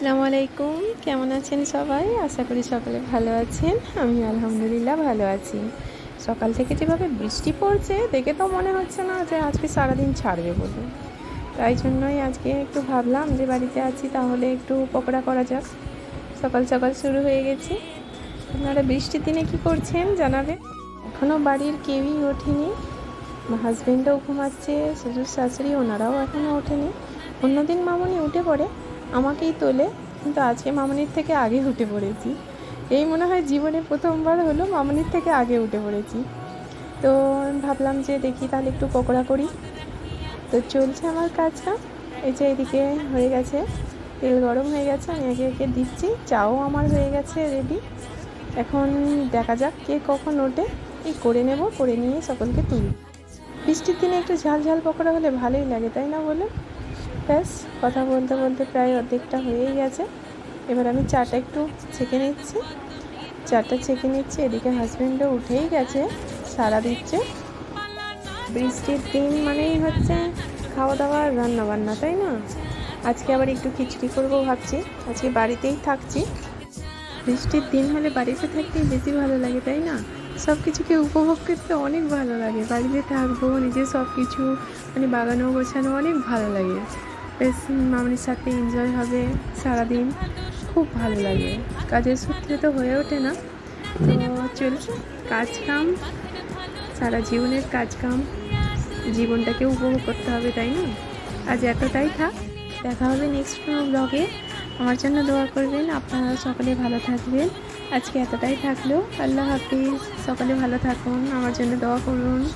আসসালামু আলাইকুম। কেমন আছেন সবাই? আশা করি সকলে ভালো আছেন। আমি আলহামদুলিল্লাহ ভালো আছি। সকাল থেকে যেভাবে বৃষ্টি পড়ছে, দেখে তো মনে হচ্ছে না যে আজকে সারাদিন ছাড়বে বলে। তাই জন্যই আজকে একটু ভাবলাম যে বাড়িতে আছি, তাহলে একটু পকোড়া করা যাক। সকাল সকাল শুরু হয়ে গেছি। আপনারা বৃষ্টির দিনে কি করছেন জানাবেন? এখনও বাড়ির কেউই ওঠেনি। হাজবেন্ডও ঘুমাচ্ছে, শ্বশুর শাশুড়ি ওনারাও এখনও ওঠেনি। অন্যদিন মামনি উঠে পড়ে। আমাকেই তোলে, কিন্তু আজকে মামনির থেকে আগে উঠে পড়েছি। এই মনে হয় জীবনে প্রথমবার হলো মামনির থেকে আগে উঠে পড়েছি। তো ভাবলাম যে দেখি তাহলে একটু পকোড়া করি। তো চলছে আমার কাজটা। এই যে এদিকে হয়ে গেছে, তেল গরম হয়ে গেছে, আমি একে একে দিচ্ছি। চাও আমার হয়ে গেছে রেডি এখন দেখা যাক কে কখন ওঠে। এই করে নেব, করে নিয়ে সকলকে তুলি। বৃষ্টির দিনে একটু ঝাল ঝাল পকোড়া হলে ভালোই লাগে, তাই না বলে? ব্যাস, কথা বলতে বলতে প্রায় অর্ধেকটা হয়েই গেছে। এবার আমি চাটা একটু ছেঁকে নিচ্ছি। চাটা ছেঁকে নিচ্ছি, এদিকে হাজব্যান্ডও উঠেই গেছে সারা দিচ্ছে। বৃষ্টির দিন মানেই হচ্ছে খাওয়া দাওয়া আর রান্না বান্না তাই না? আজকে আবার একটু খিচড়ি করব ভাবছি। আজকে বাড়িতেই থাকছি। বৃষ্টির দিন হলে বাড়িতে থাকতেই বেশি ভালো লাগে, তাই না? সব কিছুকে উপভোগ করতে অনেক ভালো লাগে। বাড়িতে থাকব নিজে সব কিছু মানে বাগানো গোছানো অনেক ভালো লাগে। বেশ মামনির সাথে এনজয় হবে সারাদিন। খুব ভালো লাগে। কাজের সূত্রে তো হয়ে ওঠে না। তো চলছে কাজ কাম, সারা জীবনের কাজ কাম। জীবনটাকে উপভোগ করতে হবে, তাই না? আজ এতটাই থাক। দেখা হবে নেক্সট কোনো ব্লগে আমার জন্য দোয়া করবেন। আপনারা সকলে ভালো থাকবেন। আজকে এতটাই থাকল। আল্লাহ হাফিজ। সকলে ভালো থাকুন। আমার জন্য দোয়া করুন।